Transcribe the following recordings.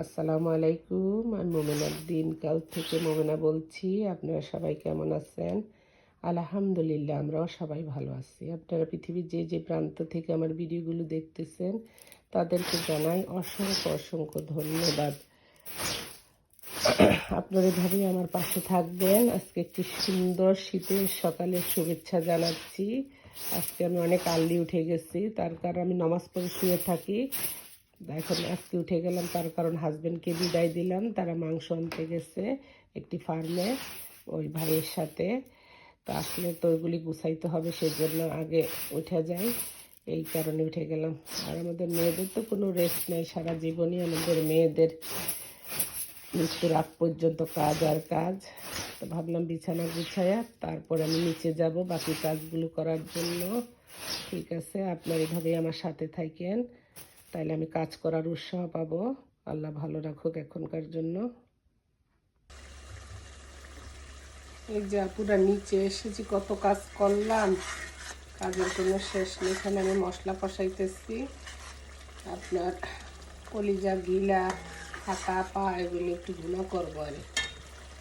আসসালামু আলাইকুম আমি মোমেনার দিনকাল থেকে মোমেনা বলছি, আপনারা সবাই কেমন আছেন? আলহামদুলিল্লাহ, আমরাও সবাই ভালো আছি। আপনারা পৃথিবীর যে যে প্রান্ত থেকে আমার ভিডিওগুলো দেখতেছেন, তাদেরকে জানাই অসংখ্য অসংখ্য ধন্যবাদ। আপনারা এভাবেই আমার পাশে থাকবেন। আজকে একটি সুন্দর শীতের সকালের শুভেচ্ছা জানাচ্ছি। আজকে আমি অনেক আর্লি উঠে গেছি, তার কারণ আমি নমাজ পড়ে শুয়ে থাকি। এখন আজকে উঠে গেলাম, তার কারণ হাজবেন্ডকে বিদায় দিলাম। তারা মাংস আনতে গেছে একটি ফার্মে ওই ভাইয়ের সাথে। তো আসলে তো ওইগুলি গুছাইতে হবে সেই জন্য আগে উঠে যাই। এই কারণে উঠে গেলাম। আর আমাদের মেয়েদের তো কোনো রেস্ট নেই, সারা জীবনই আমাদের মেয়েদের। মৃত্যুর আগ পর্যন্ত কাজ আর কাজ। তো ভাবলাম বিছানা গুছায়া তারপর আমি নিচে যাব বাকি কাজগুলো করার জন্য। ঠিক আছে, আপনার এভাবেই আমার সাথে থাকেন। তাইলে আমি কাজ করার উৎসাহ পাবো। আল্লাহ ভালো রাখুক এখনকার জন্য। এই যে আপুরা নিচে এসেছি কত কাজ করলাম, কাজের কোনো শেষ নেই। এখানে আমি মশলা কষাইতেছি। আপনার কলিজা, গিলা হাতা পা, এগুলো একটু ভুনা করব আর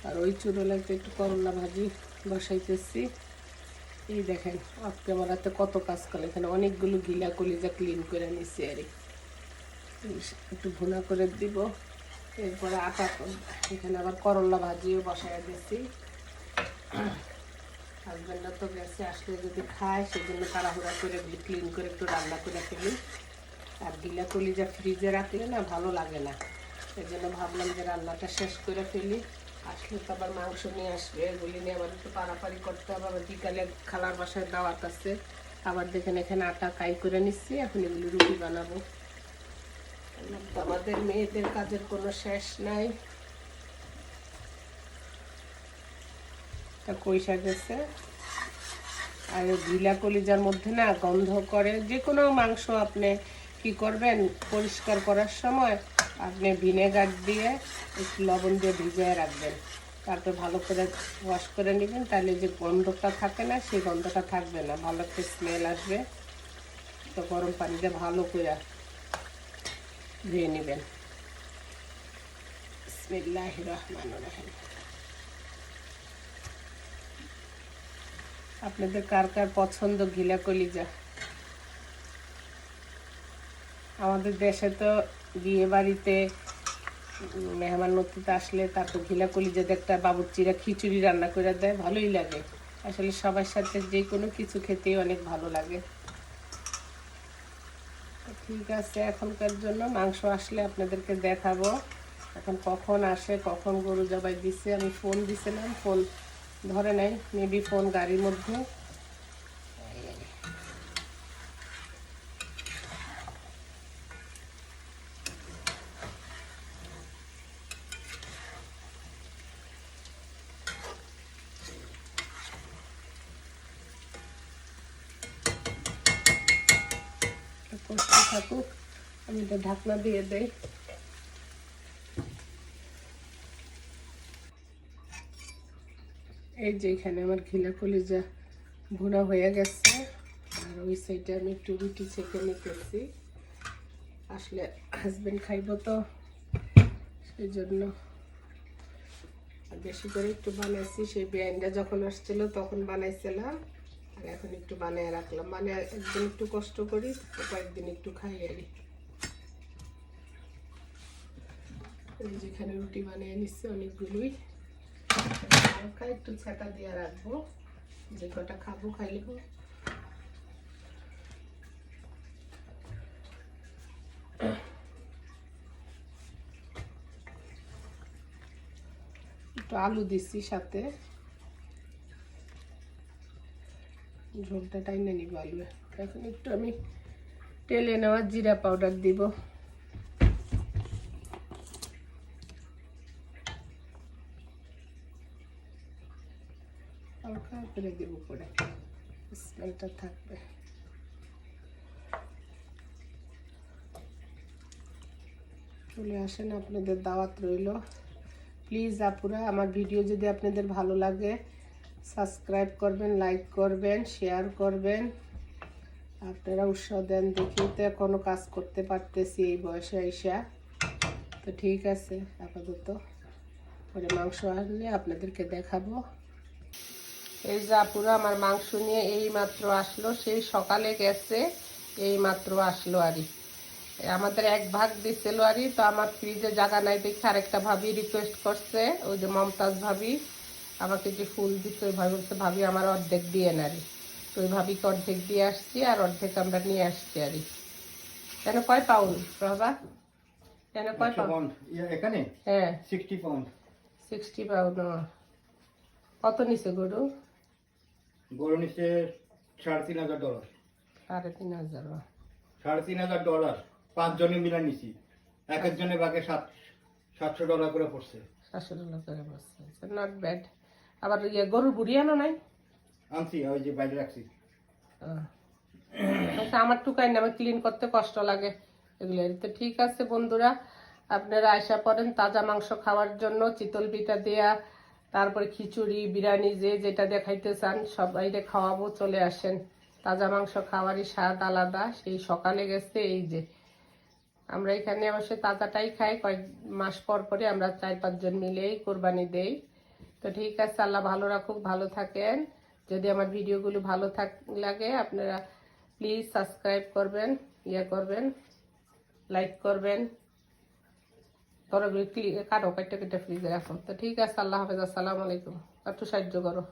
আর ওই চুরোলাতে একটু করলা ভাজি বসাইতেছি। এই দেখেন অফ ক্যামেরাতে কত কাজ করে এখানে অনেকগুলো গিলা কলিজা ক্লিন করে নিছি আর একটু ভুনা করে দিব। এরপরে আটা এখানে আবার করলা ভাজিও বসাই দিছি। হাজব্যান্ডরা তো গেছে, আসলে যদি খায়, সেজন্য তাড়াহুড়া করে ক্লিন করে একটু রান্না করে ফেলি। আর গিলা কলিজা ফ্রিজে রাখলে না ভালো লাগে না। এই জন্য ভাবলাম যে রান্নাটা শেষ করে ফেলি। আসলে তো আবার মাংস নিয়ে আসবে, এগুলি নিয়ে আবার একটু পাড়াপাড়ি করতে হবে। আবার বিকালে খালার বাসায় দাওয়াত আছে। আবার দেখেন এখানে আটা কাই করে নিচ্ছি, এখন এগুলি রুটি বানাবো। আমাদের মেয়েদের কাজের কোনো শেষ নাই। তা কইসা গেছে। আর গিলা কলিজার মধ্যে না গন্ধ করে, যে কোনো মাংস আপনি কি করবেন, পরিষ্কার করার সময় আপনি ভিনেগার দিয়ে একটু লবণ দিয়ে ভিজিয়ে রাখবেন। তারপর ভালো করে ওয়াশ করে নেবেন, তাহলে যে গন্ধটা থাকে না, সেই গন্ধটা থাকবে না। ভালো একটা স্মেল আসবে। তো গরম পানিতে ভালো করে ধুয়ে নেবেন। আপনাদের কার কার পছন্দ ঘিলা কলিজা? আমাদের দেশে তো বিয়ে বাড়িতে মেহমান নতিতে আসলে তারপর ঘিলা কলিজাতে একটা বাবুর্চিরা খিচুড়ি রান্না করে দেয়, ভালোই লাগে। আসলে সবার সাথে যে কোনো কিছু খেতেই অনেক ভালো লাগে। ঠিক আছে, এখনকার জন্য মাংস আসলে আপনাদেরকে দেখাবো। এখন কখন আসে, কখন গরু জবাই দিছে, আমি ফোন দিছিলাম ফোন ধরে নাই মেবি ফোন গাড়ির মধ্যে। থাকুক, আমি এটা ঢাকনা দিয়ে দেই। এই যে এখানে আমার ঘিলা কলিজা ভুনা হয়ে গেছে, আর ওই সাইডে আমি একটু রুটি ছেঁকে নিতেছি। আসলে হাজব্যান্ড খাইব তো, সেই জন্য। বেশি করে একটু বানাইছি, সেই বিরিয়ানিটা যখন আসছিল তখন বানাইছিলাম। এখন একটু বানিয়ে রাখলাম। মানে একদিন একটু কষ্ট করি কয়েকদিন একটু খাই আরি যেখানে রুটি বানিয়ে নিচ্ছে অনেকগুলোই। হালকা একটু ছেঁকা দিয়ে রাখব। যে কটা খাব খাইলেব একটু আলু দিচ্ছি সাথে। ঝোলটা টাইনে নিব আলু এখন একটু আমি তেলে নেওয়া জিরা পাউডার দিব। করে দেবো পরে স্মেলটা থাকবে। চলে আসেন আপনাদের দাওয়াত রইল। প্লিজ আপুরা, আমার ভিডিও যদি আপনাদের ভালো লাগে সাবস্ক্রাইব করবেন, লাইক করবেন, শেয়ার করবেন। আপনারা উৎসাহ দেন দেখি তো কোনো কাজ করতে পারতেছি এই বয়সে আইসা। তো ঠিক আছে, আপাতত পরে মাংস আসলে আপনাদেরকে দেখাবো। এই যে আপুরা আমার মাংস নিয়ে এই মাত্র আসলো, সেই সকালে গেছে, এই মাত্র আসলো আরই আমাদের এক ভাগ দিছিল আরই তো আমার ফ্রিজে জায়গা নাই দেখে আরেকটা ভাবি রিকোয়েস্ট করছে, ওই যে মমতাজ ভাবি। আমাকে যে ফুল দিচ্ছে ওই ভাবি বলছে ভাবি আমার অর্ধেক দিয়ে নারি তো ওই ভাবিকে অর্ধেক দিয়ে আসছি আর অর্ধেক আমরা নিয়ে আসছি আরই কেন কয় পাউন্ড বাবা কেন কয় পাউন্ড এখানে? হ্যাঁ। সিক্সটি পাউন্ড সিক্সটি পাউন্ড কত নিছে গরু? গরু নিচ্ছে সাড়ে তিন হাজার ডলার সাড়ে তিন হাজার সাড়ে তিন হাজার ডলার পাঁচ জনে মিলে নিছি। এক একজনের বাগে সাত সাতশো ডলার করে পড়ছে। সাতশো ডলার করে বসছে নট ব্যাড আবার ইয়ে গরুর বুড়ি আনো নাই? আনছি ওই যে বাইরে রাখছি। আচ্ছা আমার টুকাই না আমার ক্লিন করতে কষ্ট লাগে। এগুলো তো ঠিক আছে বন্ধুরা। আপনারা আশা করেন তাজা মাংস খাওয়ার জন্য চিতল পিঠা দেয়া তারপরে খিচুড়ি বিরিয়ানি যে যেটা দেখাইতে চান সবাইরে খাওয়াবো চলে আসেন। তাজা মাংস খাওয়ারই স্বাদ আলাদা সেই সকালে গেছে এই যে। আমরা এখানে অবশ্যই তাজাটাই খাই কয়েক মাস পর পরে আমরা চার পাঁচজন মিলেই কোরবানি দেই। তো ঠিক আছে, আল্লাহ ভালো রাখুক, ভালো থাকেন। যদি আমার ভিডিওগুলো ভালো থাক, লাগে, আপনারা প্লিজ সাবস্ক্রাইব করবেন ইয়ে করবেন লাইক করবেন। তরগুলি কাটো, কাটতে কেটে ফ্রিজে রাখো তো ঠিক আছে, আল্লাহ হাফেজ, আসসালামু আলাইকুম। একটু সাহায্য করো।